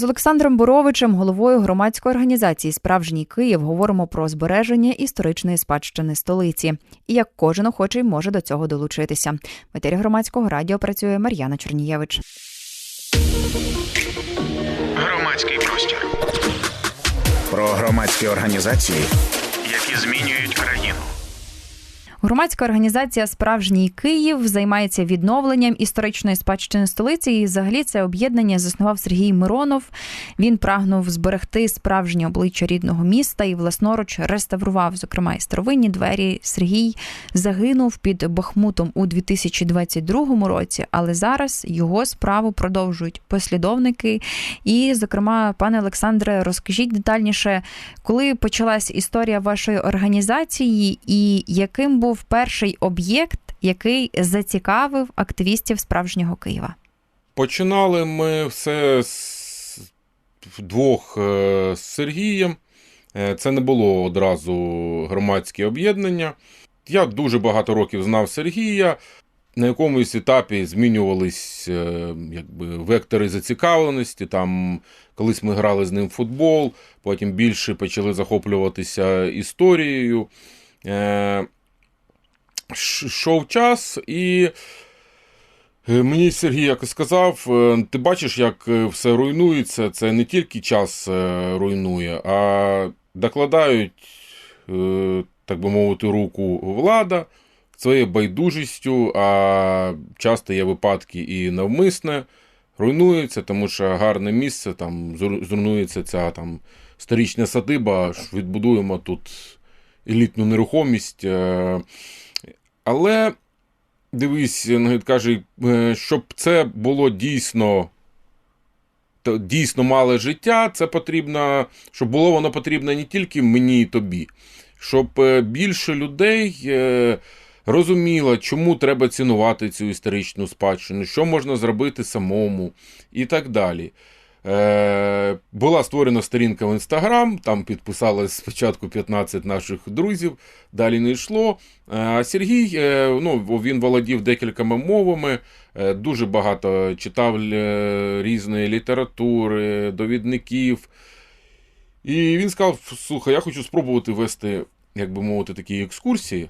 З Олександром Боровичем, головою громадської організації Справжній Київ, говоримо про збереження історичної спадщини столиці і як кожен охочий може до цього долучитися. В етері громадського радіо працює Мар'яна Чернієвич. Громадський простір, Про громадські організації які змінюють країну. Громадська організація Справжній Київ займається відновленням історичної спадщини столиці. І взагалі це об'єднання заснував Сергій Миронов. Він прагнув зберегти справжнє обличчя рідного міста і власноруч реставрував, зокрема, і старовинні двері. Сергій загинув під Бахмутом у 2022 році, але зараз його справу продовжують послідовники. І, зокрема, пане Олександре, розкажіть детальніше, коли почалась історія вашої організації і яким був перший об'єкт, який зацікавив активістів справжнього Києва? Починали ми все з двох е, з Сергієм. Е, Це не було одразу громадське об'єднання. Я дуже багато років знав Сергія. На якомусь етапі змінювались е, якби, вектори зацікавленості. Там колись ми грали з ним в футбол, потім більше почали захоплюватися історією. Йшов час, і Е, Мені Сергій якось сказав: е, ти бачиш, як е, все руйнується. Це не тільки час руйнує, а докладають, так би мовити, руку влада своєю байдужістю, а часто є випадки і навмисне руйнується, тому що гарне місце, там зруйнується ця там сторічна садиба, відбудуємо тут елітну нерухомість. Але дивись, навіть каже, е, щоб це було дійсно. то Дійсно мале життя, це потрібно, щоб було воно потрібно не тільки мені і тобі, щоб е, більше людей е, розуміло, чому треба цінувати цю історичну спадщину, що можна зробити самому і так далі. Е, була створена сторінка в інстаграм, там підписалось спочатку 15 наших друзів, далі не йшло. Е, А Сергій е, ну, він володів декількома мовами, дуже багато читав різної літератури, довідників. І він сказав: слухай, я хочу спробувати вести, як би мовити, такі екскурсії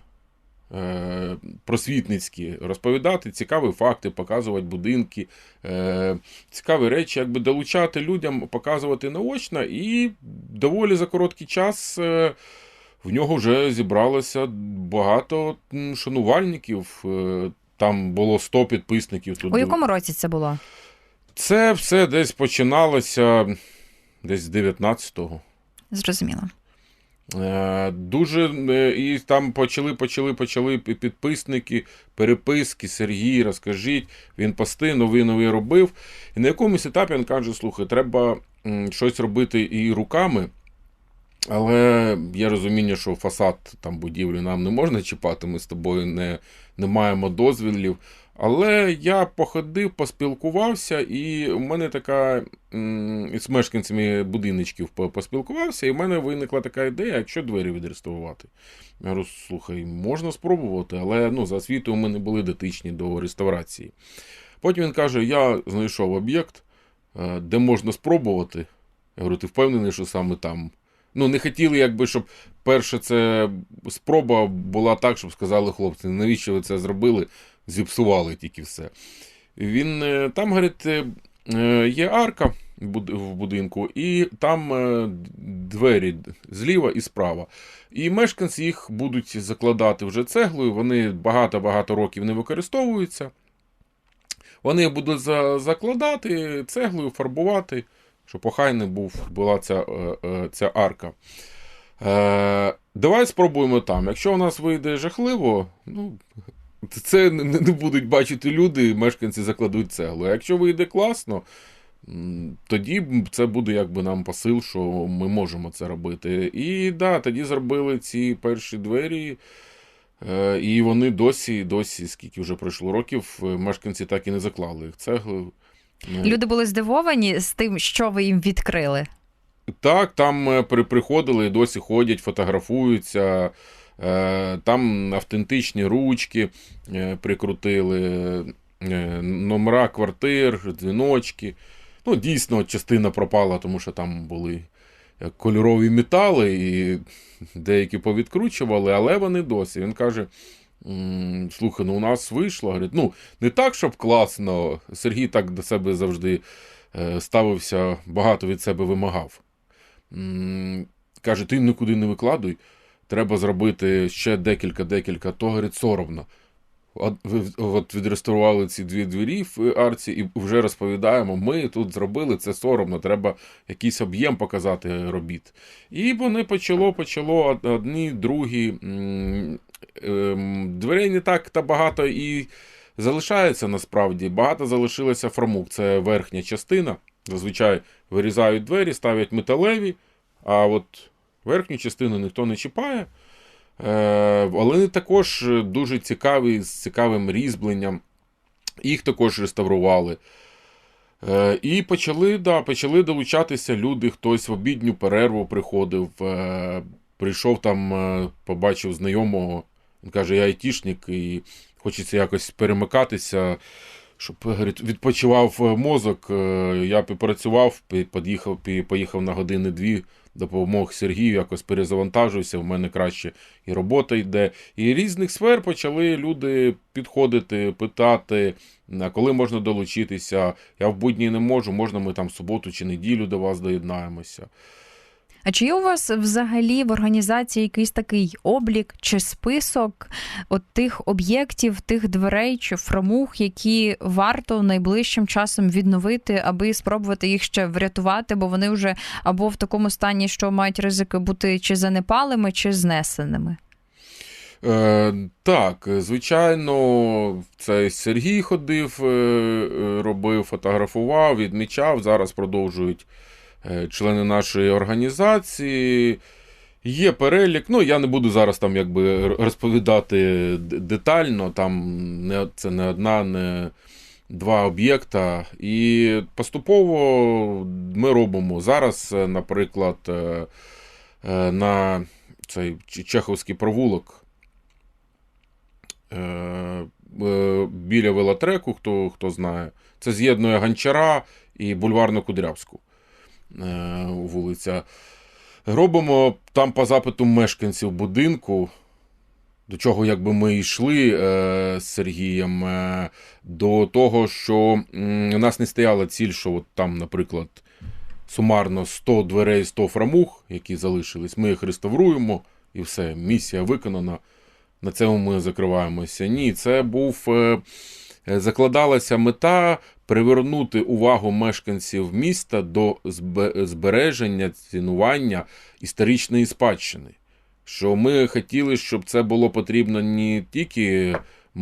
просвітницькі, розповідати цікаві факти, показувати будинки, е, цікаві речі, якби долучати людям, показувати наочно, і доволі за короткий час. е, В нього вже зібралося багато шанувальників. е, Там було 100 підписників. Тут У якому році це було? Це все десь починалося десь з 19-го. Зрозуміло. Е, Дуже е, і там почали, почали, почали підписники, переписки. Сергій, розкажіть. Він пости нові нові робив. І на якомусь етапі він каже: слухай, треба щось робити і руками. Але є розуміння, що фасад там будівлі нам не можна чіпати, ми з тобою не, не маємо дозвілів. Але я походив, поспілкувався, і у мене така з мешканцями будиночків поспілкувався, і в мене виникла така ідея, якщо двері відреставрувати. Я говорю, слухай, можна спробувати, але ну, за освітою ми не були дотичні до реставрації. Потім він каже: я знайшов об'єкт, е, де можна спробувати. Я говорю, ти впевнений, що саме там? Ну, не хотіли, якби, щоб перше це спроба була так, щоб сказали хлопці, навіщо ви це зробили? Зіпсували тільки все. Він е, там, говорить, е, е, є арка в будинку, і там двері зліва і справа. І мешканці їх будуть закладати вже цеглою. Вони багато-багато років не використовуються. Вони будуть закладати цеглою, фарбувати, щоб охайне був, була ця, ця арка. Давай спробуємо там. Якщо у нас вийде жахливо, ну, це не, будуть бачити люди, мешканці закладуть цеглу. А якщо вийде класно, тоді це буде якби нам посил, що ми можемо це робити. І да, тоді зробили ці перші двері. Е, І вони досі, досі, скільки вже пройшло років, е, мешканці так і не заклали їх цегли. Ну, Люди були здивовані з тим, що ви їм відкрили. Так, там е, приходили і досі ходять, фотографуються. Е, Там автентичні ручки е, прикрутили, е, номера квартир, дзвіночки. Ну, дійсно, частина пропала, тому що там були кольорові метали, і деякі повідкручували, але вони досі. Він каже: слухай, ну у нас вийшло. Говорить, ну, не так, щоб класно. Сергій так до себе завжди ставився, багато від себе вимагав. Каже, ти нікуди не викладуй, треба зробити ще декілька-декілька, то говорить, соромно. От, от відреставрували ці дві двері в арці і вже розповідаємо, ми тут зробили це соромно, треба якийсь об'єм показати робіт. І вони почало, почало од- одні, другі. ем, Дверей не так та багато і залишається насправді. Багато залишилося фрамук, це верхня частина. Зазвичай вирізають двері, ставлять металеві, а от верхню частину ніхто не чіпає. Е, але вони також дуже цікаві, з цікавим різьбленням. Їх також реставрували. Е, і почали, да, почали долучатися люди. Хтось в обідню перерву приходив, е, прийшов там, побачив знайомого. Він каже, я айтішник, і хочеться якось перемикатися, щоб відпочивав мозок. Я попрацював, під'їхав, поїхав на години-дві, допомог Сергію, якось перезавантажуюся, В мене краще і робота йде. І різних сфер почали люди підходити, питати, коли можна долучитися. Я в будні не можу, можна ми там суботу чи неділю до вас доєднаємося. А чи є у вас взагалі в організації якийсь такий облік чи список от тих об'єктів, тих дверей чи фрамуг, які варто найближчим часом відновити, аби спробувати їх ще врятувати, бо вони вже або в такому стані, що мають ризики бути чи занепалими, чи знесеними? Е, так, звичайно, це Сергій ходив, е, е, робив, фотографував, відмічав. Зараз продовжують члени нашої організації. Є перелік. Ну, я не буду зараз там якби розповідати детально. Там не, це не одна, не два об'єкта. І поступово ми робимо. Зараз, е, наприклад, е, е, на цей Чеховський провулок. Е, е, біля велотреку, хто, хто знає. Це з'єднує Гончара і бульварну Кудрявську е, вулиця. Робимо там по запиту мешканців будинку, до чого якби ми йшли е, з Сергієм, е, до того, що у нас не стояла ціль, що от там, наприклад, сумарно 100 дверей, 100 фрамуг, які залишились, ми їх реставруємо і все, місія виконана. На цьому ми закриваємося. Ні, це був. е, е, Закладалася мета привернути увагу мешканців міста до збереження, цінування історичної спадщини. Що ми хотіли, щоб це було потрібно не тільки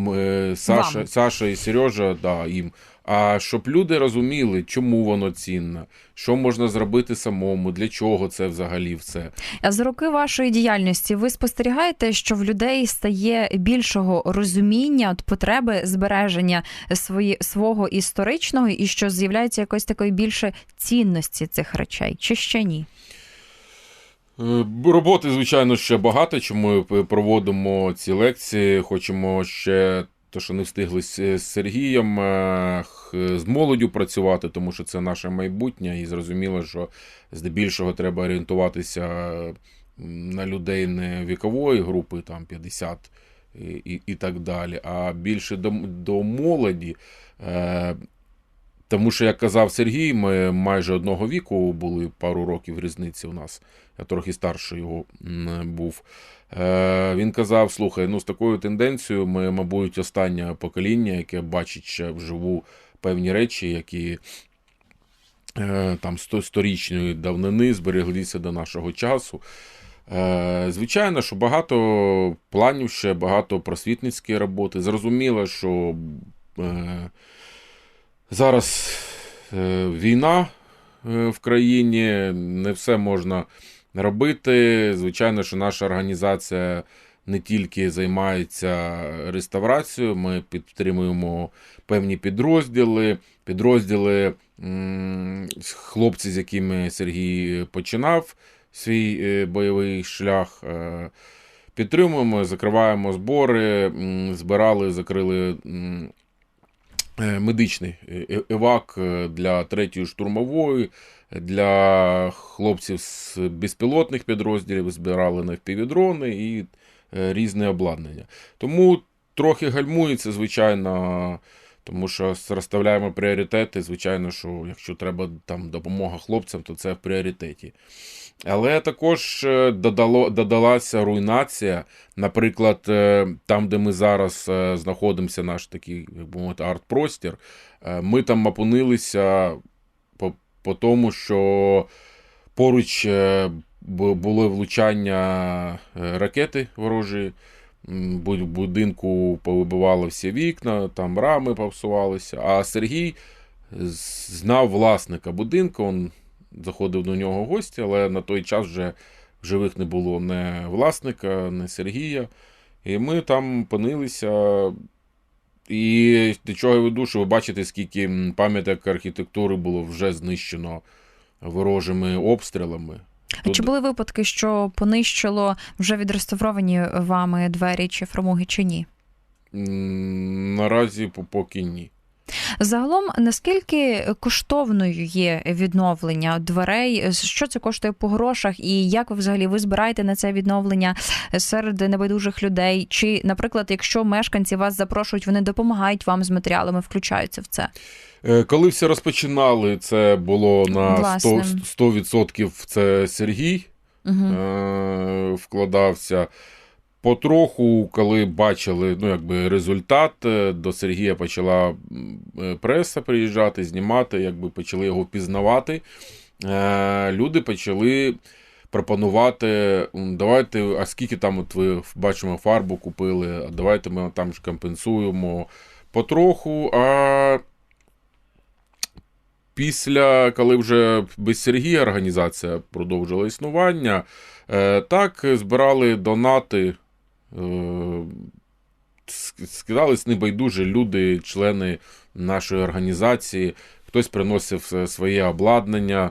е, Саша, Саша і Сережа, да, їм, а щоб люди розуміли, чому воно цінне, що можна зробити самому, для чого це взагалі все. А з роки вашої діяльності ви спостерігаєте, що в людей стає більшого розуміння от потреби збереження свої, свого історичного, і що з'являється якось такої більше цінності цих речей, чи ще ні? Е, Роботи, звичайно, ще багато. Чому ми проводимо ці лекції. Хочемо ще то, що не встигли з з Сергієм, е, з молоддю працювати, тому що це наше майбутнє, і зрозуміло, що здебільшого треба орієнтуватися на людей не вікової групи, там 50 і, і, і так далі, а більше до, до молоді. Тому що, як казав Сергій, ми майже одного віку були пару років різниці у нас. Я трохи старший його був. Е, він казав: слухай, ну з такою тенденцією ми, мабуть, останнє покоління, яке бачить ще вживу певні речі, які е, там сто- сторічної давнини збереглися до нашого часу. Е, Звичайно, що багато планів ще, багато просвітницької роботи. Зрозуміло, що зараз е, війна е, в країні, не все можна робити. Звичайно, що наша організація не тільки займається реставрацією, ми підтримуємо певні підрозділи, підрозділи хлопці, з якими Сергій починав свій е, бойовий шлях. Підтримуємо, закриваємо збори, збирали, закрили медичний е- евак е, для третьої штурмової, для хлопців з безпілотних підрозділів збирали на впівдрони і е, різне обладнання. Тому трохи гальмується, звичайно, тому що розставляємо пріоритети. Звичайно, що якщо треба там допомога хлопцям, то це в пріоритеті. Але також е, додало, додалася руйнація. Наприклад, е, там, де ми зараз е, знаходимося, наш такий, як би мовити, арт-простір, ми там опинилися по, по тому, що поруч були влучання ракети ворожі. М, бу- будинку повибивало всі вікна, там рами попсувалися. А Сергій знав власника будинку, він заходив до нього в гості, але на той час вже в живих не було ні власника, ні Сергія. І ми там опинилися. І до чого я веду, що ви бачите, скільки пам'яток архітектури було вже знищено ворожими обстрілами. А чи були випадки, що понищило вже відреставровані вами двері чи фрамуги, чи ні? Наразі поки ні. Загалом, наскільки коштовною є відновлення дверей? Що це коштує по грошах, і як ви взагалі ви збираєте на це відновлення серед небайдужих людей? Чи, наприклад, якщо мешканці вас запрошують, вони допомагають вам з матеріалами, включаються в це? Е, Коли все розпочинали, це було на 100%, 100% це Сергій Угу. е, вкладався. Потроху, коли бачили ну, якби, результат, е, до Сергія почала е, преса приїжджати, знімати, якби почали його впізнавати. Е, Люди почали пропонувати: давайте, а скільки там от ви бачимо, фарбу купили, а давайте ми там ж компенсуємо потроху. А після, коли вже без Сергія організація продовжила існування, так збирали донати, скидались небайдужі люди, члени нашої організації. Хтось приносив е, своє обладнання,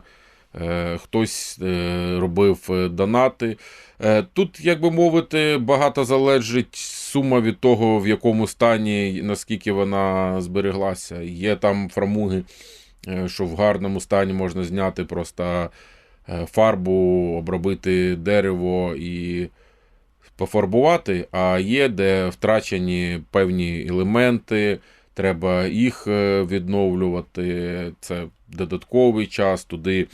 е, хтось е, робив е, донати. Е, Тут, як би мовити, багато залежить сума від того, в якому стані, наскільки вона збереглася. Є там фрамуги, е, що в гарному стані можна зняти просто е, фарбу, обробити дерево і пофарбувати, а є, де втрачені певні елементи, треба їх е, відновлювати. Це додатковий час туди.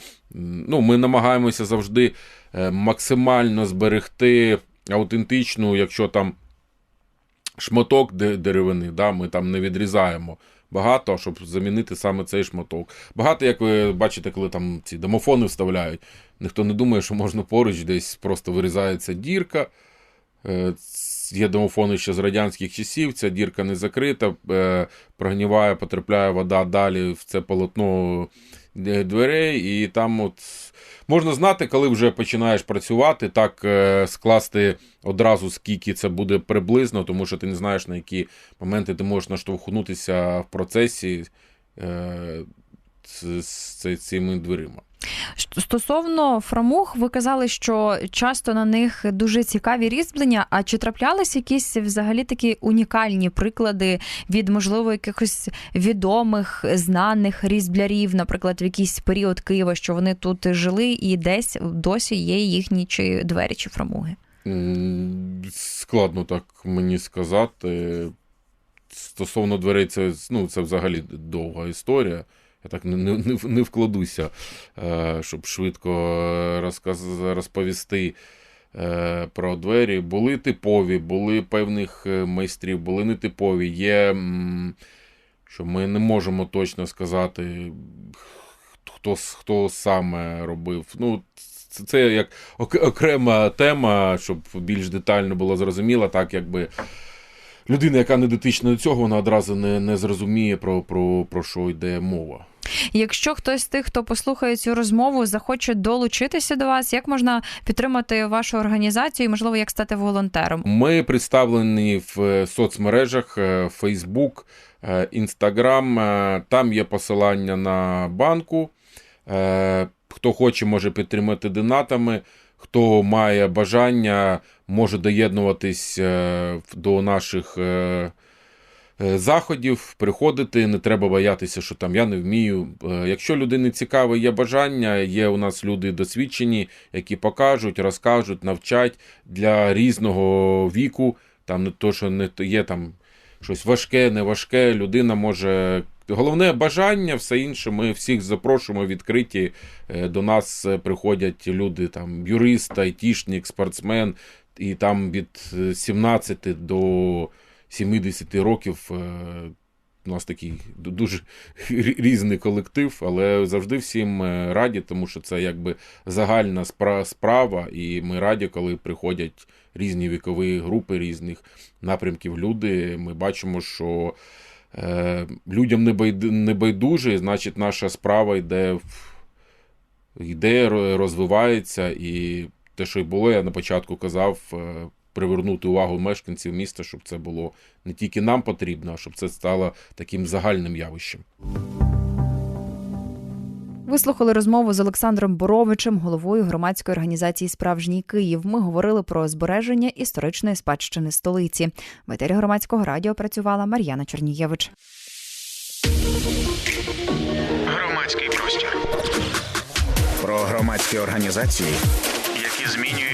Ну, ми намагаємося завжди е, максимально зберегти аутентичну, якщо там шматок деревини, да, ми там не відрізаємо. Багато, щоб замінити саме цей шматок. Багато, як ви бачите, коли там ці домофони вставляють, ніхто не думає, що можна поруч десь просто вирізається дірка. Е, Є домофони ще з радянських часів, ця дірка не закрита, е, прогніває, потрапляє вода далі в це полотно е, дверей, і там от можна знати, коли вже починаєш працювати, так скласти одразу скільки це буде приблизно, тому що ти не знаєш, на які моменти ти можеш наштовхнутися в процесі з цими дверима. Стосовно фрамуг, ви казали, що часто на них дуже цікаві різьблення. А чи траплялись якісь взагалі такі унікальні приклади від, можливо, якихось відомих, знаних різблярів, наприклад, в якийсь період Києва, що вони тут жили, і десь досі є їхні чи двері, чи фрамуги? Складно так мені сказати. Стосовно дверей, це, ну, це взагалі довга історія. Я так не, не, не- вкладуся, е, щоб швидко розказ, розповісти е, про двері. Були типові, були певних е, майстрів, були нетипові. Є, що ми не можемо точно сказати, хто, хто саме робив. Ну, це, це як окрема тема, щоб більш детально було зрозуміло, так якби. Людина, яка не дотична до цього, вона одразу не, не зрозуміє про, про, про що йде мова. Якщо хтось з тих, хто послухає цю розмову, захоче долучитися до вас, як можна підтримати вашу організацію і, можливо, як стати волонтером? Ми представлені в е, соцмережах е, Facebook, е, Instagram. Там є посилання на банку. Хто хоче, може підтримати донатами. Хто має бажання, може доєднуватись е, до наших е, е, заходів, приходити, не треба боятися, що там я не вмію. Якщо людині цікаве, є бажання, є у нас люди досвідчені, які покажуть, розкажуть, навчать для різного віку. Там не то, що не то є там щось важке, не важке. Людина може. Головне бажання, все інше. Ми всіх запрошуємо відкриті. Е, До нас е, приходять люди, там юрист, айтішник, спортсмен, і там від е, 17 до 70 років. е, У нас такий дуже різний колектив, але завжди всім е, раді, тому що це якби загальна справа, і ми раді, коли приходять різні вікові групи різних напрямків люди. Ми бачимо, що е, людям не, байдуже, значить, наша справа йде, йде, розвивається, і те, що й було, я на початку казав, е, привернути увагу мешканців міста, щоб це було не тільки нам потрібно, а щоб це стало таким загальним явищем. Вислухали розмову з Олександром Боровичем, головою громадської організації Справжній Київ. Ми говорили про збереження історичної спадщини столиці. В етері громадського радіо працювала Мар'яна Чернієвич. Громадський простір, Про громадські організації які змінюють.